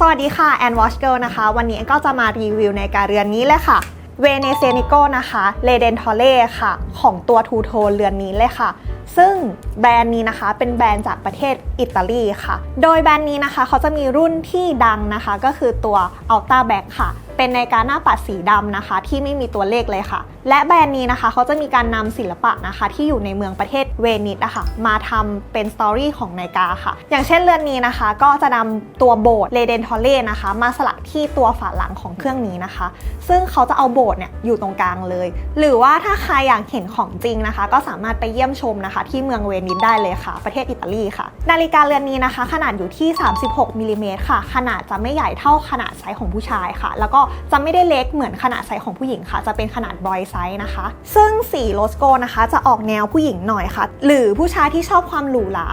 สวัสดีค่ะแอนวอชเกิลนะคะ วันนี้แอนก็จะมารีวิวในการเรือนนี้เลยค่ะเวเนเซนิโกนะคะเลเดนทอเล่ค่ะ ของตัวทูโทนเรือนนี้เลยค่ะ ซึ่งแบรนด์นี้นะคะเป็นแบรนด์จากประเทศอิตาลีค่ะ โดยแบรนด์นี้นะคะเขาจะมีรุ่นที่ดังนะคะ ก็คือตัว Alta Back ค่ะ เป็นในการหน้าปัดสีดำนะคะ ที่ไม่มีตัวเลขเลยค่ะ และแบรนด์นี้นะคะเขาจะมีการนำศิลปะนะคะ ที่อยู่ในเมืองประเทศเวนิสนะคะมาทำเป็นสตอรี่ของนาฬิกาค่ะ อย่างเช่นเรือนนี้นะคะ ก็จะนำตัวโบสถ์เลเดนทอเล่นะคะ มาสลักที่ตัวฝาหลังของเครื่องนี้นะคะ ซึ่งเขาจะเอาโบสถ์เนี่ยอยู่ตรงกลางเลย หรือว่าถ้าใครอยากเห็นของจริงนะคะ ก็สามารถไปเยี่ยมชมนะคะ ที่เมืองเวนิสได้เลยค่ะ ประเทศอิตาลีค่ะ นาฬิกาเรือนนี้นะคะ ขนาดอยู่ที่ 36มิลลิเมตรค่ะ ขนาดจะไม่ใหญ่เท่าขนาดไซส์ของผู้ชายค่ะ แล้วก็จะไม่ได้เล็กเหมือนขนาดไซส์ของผู้หญิงค่ะ จะเป็นขนาดบอยไซส์นะคะ ซึ่งสีโลสโกนะคะจะออกแนวผู้หญิงหน่อยค่ะ หรือผู้ชายที่ชอบความหรูหรา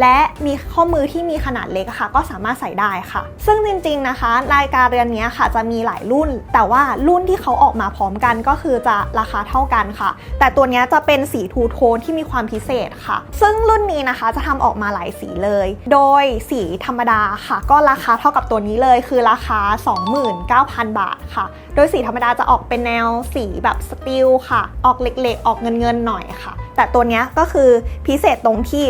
และมีข้อมือที่มีขนาดเล็กค่ะ ก็สามารถใส่ได้ค่ะ ซึ่งจริงๆนะคะนาฬิการเรือนนี้ค่ะ จะมีหลายรุ่น แต่ว่ารุ่นที่เขาออกมาพร้อมกันก็คือจะราคาเท่ากันค่ะ แต่ตัวนี้จะเป็นสีทูโทนที่มีความพิเศษค่ะ ซึ่งรุ่นนี้นะคะจะทำออกมาหลายสีเลย โดยสีธรรมดาค่ะ ก็ราคาเท่ากับตัวนี้เลย คือราคา 29,000บาทค่ะ โดยสีธรรมดาจะออกเป็นแนวสีแบบสตีลค่ะ ออกเล็กๆ ออกเงินๆหน่อยค่ะ แต่ตัวนี้ก็คือพิเศษตรงที่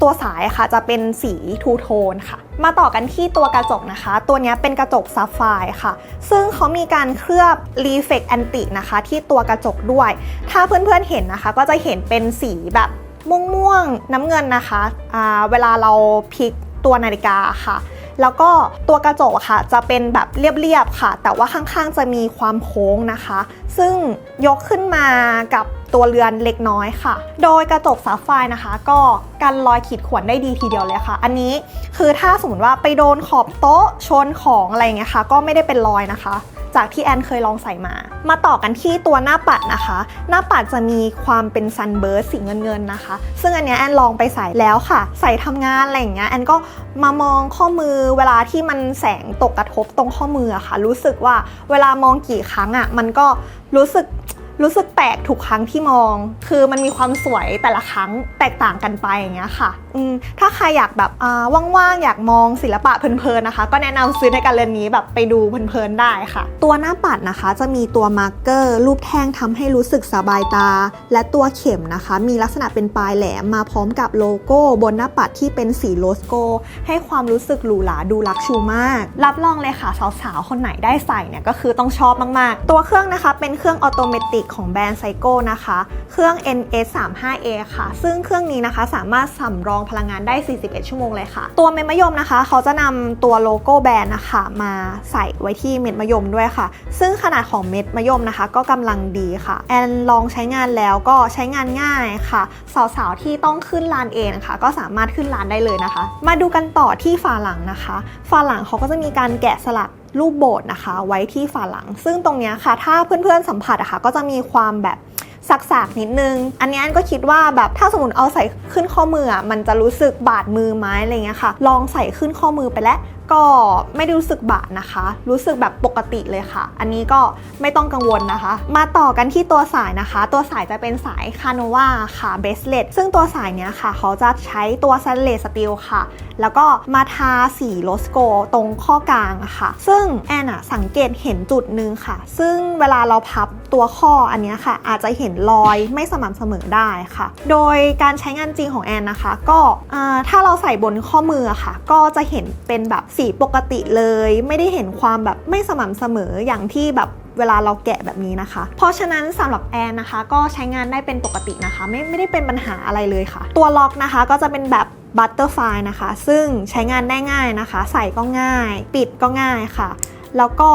ตัวสายค่ะจะเป็นสีทูโทนค่ะ มาต่อกันที่ตัวกระจกนะคะ ตัวนี้เป็นกระจกซับไฟค่ะ ซึ่งเขามีการเคลือบ Reflect Anti นะคะ ที่ตัวกระจกด้วย ถ้าเพื่อนๆเห็นนะคะ ก็จะเห็นเป็นสีแบบม่วงๆน้ำเงินนะคะเวลาเราพลิกตัวนาฬิกาค่ะ แล้วก็ตัวกระจกค่ะ จะเป็นแบบเรียบๆค่ะ แต่ว่าข้างๆจะมีความโค้งนะคะ ซึ่งยกขึ้นมากับตัวเรือนเล็กน้อยค่ะ โดยกระจกซับไฟนะคะ ก็กันรอยขีดข่วนได้ดีทีเดียวเลยค่ะ อันนี้คือถ้าสมมติว่าไปโดนขอบโต๊ะชนของอะไรเงี้ยค่ะ ก็ไม่ได้เป็นรอยนะคะ จากที่แอนเคยลองใส่มา มาต่อกันที่ตัวหน้าปัดนะคะ หน้าปัดจะมีความเป็นซันเบิร์สีเงินๆนะคะ ซึ่งอันเนี้ยแอนลองไปใส่แล้วค่ะ ใส่ทำงานอะไรอย่างเงี้ยแอนก็มามองข้อมือเวลาที่มันแสงตกกระทบตรงข้อมืออะค่ะ รู้สึกว่าเวลามองกี่ครั้งอะมันก็รู้สึกรู้สึก แปลกทุกครั้งที่มอง คือมันมีความสวยแต่ละครั้งแตกต่างกันไปอย่างเงี้ยค่ะอืมถ้าใครอยากแบบอ่าว่างๆอยากมองศิลปะเพลินๆนะคะ ก็แนะนำซื้อในการเรียนนี้แบบไปดูเพลินๆได้ค่ะ ตัวหน้าปัดนะคะจะมีตัวมาร์กเกอร์รูปแท่งทำให้รู้สึกสบายตา และตัวเข็มนะคะ มีลักษณะเป็นปลายแหลมมาพร้อมกับโลโก้บนหน้าปัดที่เป็นสีโลสโก ให้ความรู้สึกหรูหราดูลักชูมาก รับรองเลยค่ะสาวๆคนไหนได้ใส่เนี่ยก็คือต้องชอบมากๆ ตัวเครื่องนะคะเป็นเครื่องออโตเมติกของแบรนด์ไซโก้นะคะ เครื่อง NS35A ค่ะ ซึ่งเครื่องนี้นะคะสามารถสำรองพลังงานได้ 41 ชั่วโมงเลยค่ะ ตัวเม็ดมะยมนะคะ เขาจะนำตัวโลโก้แบรนด์นะคะ มาใส่ไว้ที่เม็ดมะยมด้วยค่ะ ซึ่งขนาดของเม็ดมะยมนะคะ ก็กำลังดีค่ะ แอนลองใช้งานแล้วก็ใช้งานง่ายค่ะ สาวๆที่ต้องขึ้นลานเองนะคะก็สามารถขึ้นลานได้เลยนะคะ มาดูกันต่อที่ฝาหลังนะคะ ฝาหลังเขาก็จะมีการแกะสลัก รูปโบสถ์นะคะ ไว้ที่ฝาหลัง ซึ่งตรงนี้ค่ะ ถ้าเพื่อนๆสัมผัสอะคะ ก็จะมีความแบบสักๆนิดนึง อันนี้อันก็คิดว่าแบบถ้าสมมติเอาใส่ขึ้นข้อมืออะมันจะรู้สึกบาดมือไหมอะไรเงี้ยค่ะ ลองใส่ขึ้นข้อมือไปแล้วก็ไม่ได้รู้สึกบาดนะคะ รู้สึกแบบปกติเลยค่ะ อันนี้ก็ไม่ต้องกังวลนะคะ มาต่อกันที่ตัวสายนะคะ ตัวสายจะเป็นสายคาโนวาค่ะเบสเลตซึ่งตัวสายเนี้ยค่ะ เขาจะใช้ตัวสแตนเลสสตีลค่ะ แล้วก็มาทาสีโลสโกตรงข้อกลางะค่ะ ซึ่งแอนอะสังเกตเห็นจุดหนึ่งค่ะ ซึ่งเวลาเราพับตัวข้ออันนี้ค่ะ อาจจะเห็นรอยไม่สม่ำเสมอได้ค่ะ โดยการใช้งานจริงของแอนนะคะ ก็ถ้าเราใส่บนข้อมือค่ะ ก็จะเห็นเป็นแบบสีปกติเลย ไม่ได้เห็นความแบบไม่สม่ำเสมออย่างที่แบบเวลาเราแกะแบบนี้นะคะ เพราะฉะนั้นสำหรับแอนนะคะ ก็ใช้งานได้เป็นปกตินะคะ ไม่ไม่ได้เป็นปัญหาอะไรเลยค่ะ ตัวล็อกนะคะก็จะเป็นแบบบัตเตอร์ไฟนะคะ ซึ่งใช้งานได้ง่ายนะคะ ใส่ก็ง่าย ปิดก็ง่ายค่ะ แล้วก็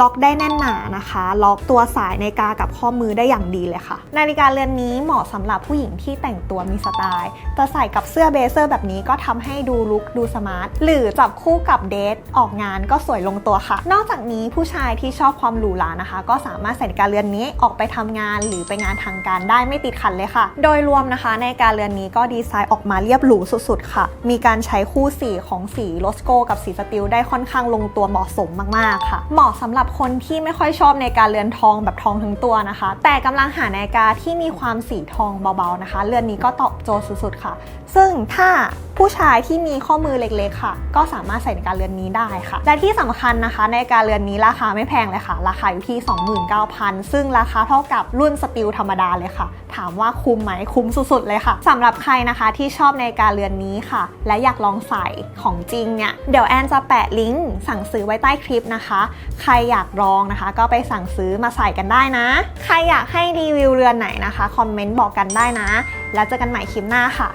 ล็อกได้แน่นหนานะคะ ล็อกตัวสายในาฬิกากับข้อมือได้อย่างดีเลยค่ะ นาฬิกาเรือนนี้เหมาะสำหรับผู้หญิงที่แต่งตัวมีสไตล์จะใส่กับเสื้อเบเซอร์แบบนี้ก็ทำให้ดูลุคดูสมาร์ท หรือจับคู่กับเดทออกงานก็สวยลงตัวค่ะ นอกจากนี้ผู้ชายที่ชอบความหรูหรานะคะ ก็สามารถใส่นาฬิกาเรือนนี้ออกไปทำงานหรือไปงานทางการได้ไม่ติดขัดเลยค่ะ โดยรวมนะคะในการเรือนนี้ก็ดีไซน์ออกมาเรียบหรูสุดๆค่ะ มีการใช้คู่สีของสีโลสโกกับสีสตีลได้ค่อนข้างลงตัวเหมาะสมมากค่ะ เหมาะสำหรับคนที่ไม่ค่อยชอบในการเรือนทองแบบทองทั้งตัวนะคะ แต่กำลังหานาฬิกาที่มีความสีทองเบาๆนะคะ เรือนนี้ก็ตอบโจทย์สุดๆค่ะ ซึ่งถ้าผู้ชายที่มีข้อมือเล็กๆค่ะ ก็สามารถใส่ในการเรือนนี้ได้ค่ะ และที่สำคัญนะคะในการเรือนนี้ราคาไม่แพงเลยค่ะ ราคาอยู่ที่ 29,000 ซึ่งราคาเท่ากับรุ่นสติลธรรมดาเลยค่ะ ถามว่าคุ้มไหมคุ้มสุดๆเลยค่ะสำหรับใครนะคะที่ชอบในการเรือนนี้ค่ะ และอยากลองใส่ของจริงเนี่ยเดี๋ยวแอนจะแปะลิงก์สั่งซื้อไว้ใต้คลิปนะคนะคะ ใครอยากลองนะคะ ก็ไปสั่งซื้อมาใส่กันได้นะ ใครอยากให้รีวิวเรือนไหนนะคะ คอมเมนต์บอกกันได้นะ แล้วเจอกันใหม่คลิปหน้าค่ะ